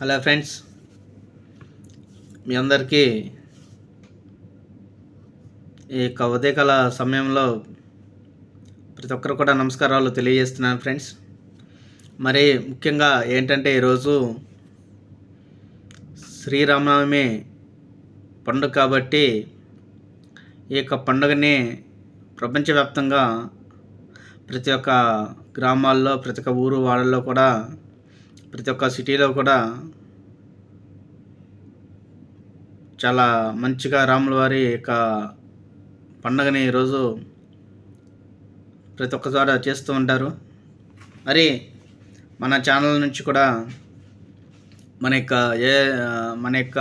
Hello friends మీ అందరికీ ఈ యొక్క సమయంలో ప్రతి ఒక్కరు కూడా నమస్కారాలు తెలియజేస్తున్నాను ఫ్రెండ్స్. మరి ముఖ్యంగా ఏంటంటే ఈరోజు శ్రీరామనవమి పండుగ కాబట్టి ఈ యొక్క పండుగని ప్రపంచవ్యాప్తంగా ప్రతి ఒక్క గ్రామాల్లో ప్రతి ఒక్క ఊరు వాడల్లో కూడా ప్రతి ఒక్క సిటీలో కూడా చాలా మంచిగా రాముల వారి యొక్క పండగని ఈరోజు ప్రతి ఒక్కసారి చేస్తూ ఉంటారు. మరి మన ఛానల్ నుంచి కూడా మన యొక్క ఏ మన యొక్క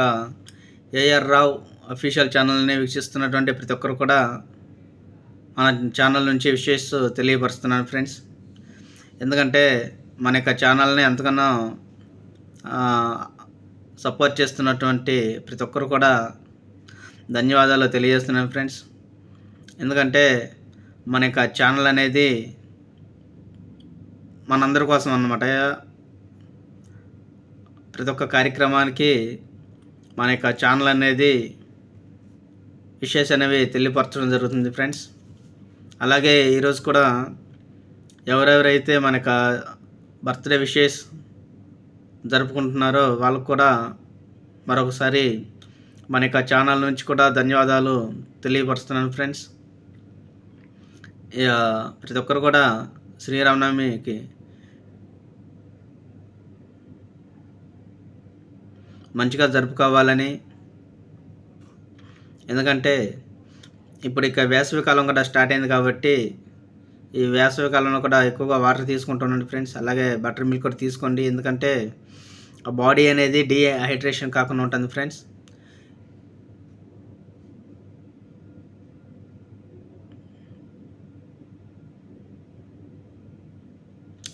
ఏఆర్ రావు అఫీషియల్ ఛానల్ని వీక్షిస్తున్నటువంటి ప్రతి ఒక్కరు కూడా మన ఛానల్ నుంచి విషయస్ తెలియపరుస్తున్నాను ఫ్రెండ్స్. ఎందుకంటే మన యొక్క ఛానల్ని ఎంతగానో సపోర్ట్ చేస్తున్నటువంటి ప్రతి ఒక్కరు కూడా ధన్యవాదాలు తెలియజేస్తున్నాను ఫ్రెండ్స్. ఎందుకంటే మన యొక్క ఛానల్ అనేది మనందరి కోసం అన్నమాట. ప్రతి ఒక్క కార్యక్రమానికి మన యొక్క ఛానల్ అనేది విషయస్ అనేవి తెలియపరచడం జరుగుతుంది ఫ్రెండ్స్. అలాగే ఈరోజు కూడా ఎవరెవరైతే మన యొక్క బర్త్డే విషెస్ జరుపుకుంటున్నారో వాళ్ళకు కూడా మరొకసారి మన యొక్క ఛానల్ నుంచి కూడా ధన్యవాదాలు తెలియపరుస్తున్నాను ఫ్రెండ్స్. ప్రతి ఒక్కరు కూడా శ్రీరామనవమికి మంచిగా జరుపుకోవాలని. ఎందుకంటే ఇప్పుడు ఇక వేసవి కాలం కూడా స్టార్ట్ అయింది కాబట్టి ఈ వేసవి కాలంలో కూడా ఎక్కువగా వాటర్ తీసుకుంటుండండి ఫ్రెండ్స్. అలాగే బటర్ మిల్క్ కూడా తీసుకోండి. ఎందుకంటే ఆ బాడీ అనేది డీహైడ్రేషన్ కాకుండా ఉంటుంది ఫ్రెండ్స్.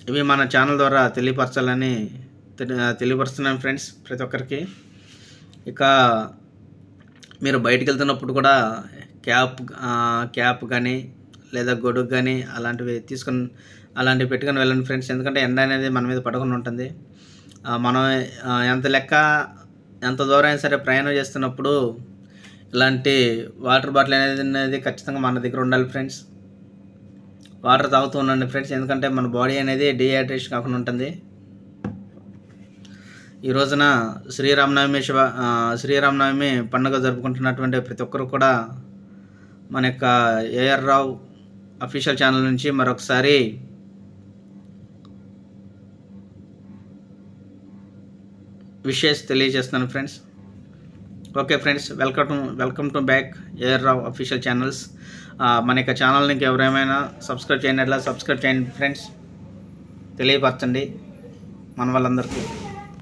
ఇవి మన ఛానల్ ద్వారా తెలియపరచాలని తెలియపరుస్తున్నాను ఫ్రెండ్స్ ప్రతి ఒక్కరికి. ఇక మీరు బయటకు వెళ్తున్నప్పుడు కూడా క్యాప్ క్యాప్ కానీ లేదా గొడుగు కానీ అలాంటివి తీసుకొని అలాంటివి పెట్టుకొని వెళ్ళండి ఫ్రెండ్స్. ఎందుకంటే ఎండ అనేది మన మీద పడకుండా ఉంటుంది. మనం ఎంత లెక్క ఎంత దూరం అయినా సరే ప్రయాణం చేస్తున్నప్పుడు ఇలాంటి వాటర్ బాటిల్ అనేది అనేది ఖచ్చితంగా మన దగ్గర ఉండాలి ఫ్రెండ్స్. వాటర్ తాగుతూ ఉండండి ఫ్రెండ్స్. ఎందుకంటే మన బాడీ అనేది డిహైడ్రేషన్ కాకుండా ఉంటుంది. ఈ రోజున శ్రీరామనవమి శివ శ్రీరామనవమి పండుగ జరుపుకుంటున్నటువంటి ప్రతి ఒక్కరు కూడా మన యొక్క ఏఆర్ రావు అఫీషియల్ ఛానల్ నుంచి మరొకసారి విషెస్ తెలియజేస్తున్నాను friends okay friends welcome to welcome to back AR Rao official channels మన యొక్క ఛానల్ని ఎవరేమైనా సబ్స్క్రైబ్ చేయనట్లా సబ్స్క్రైబ్ చేయండి ఫ్రెండ్స్ తెలియపరచండి మన వాళ్ళందరికీ.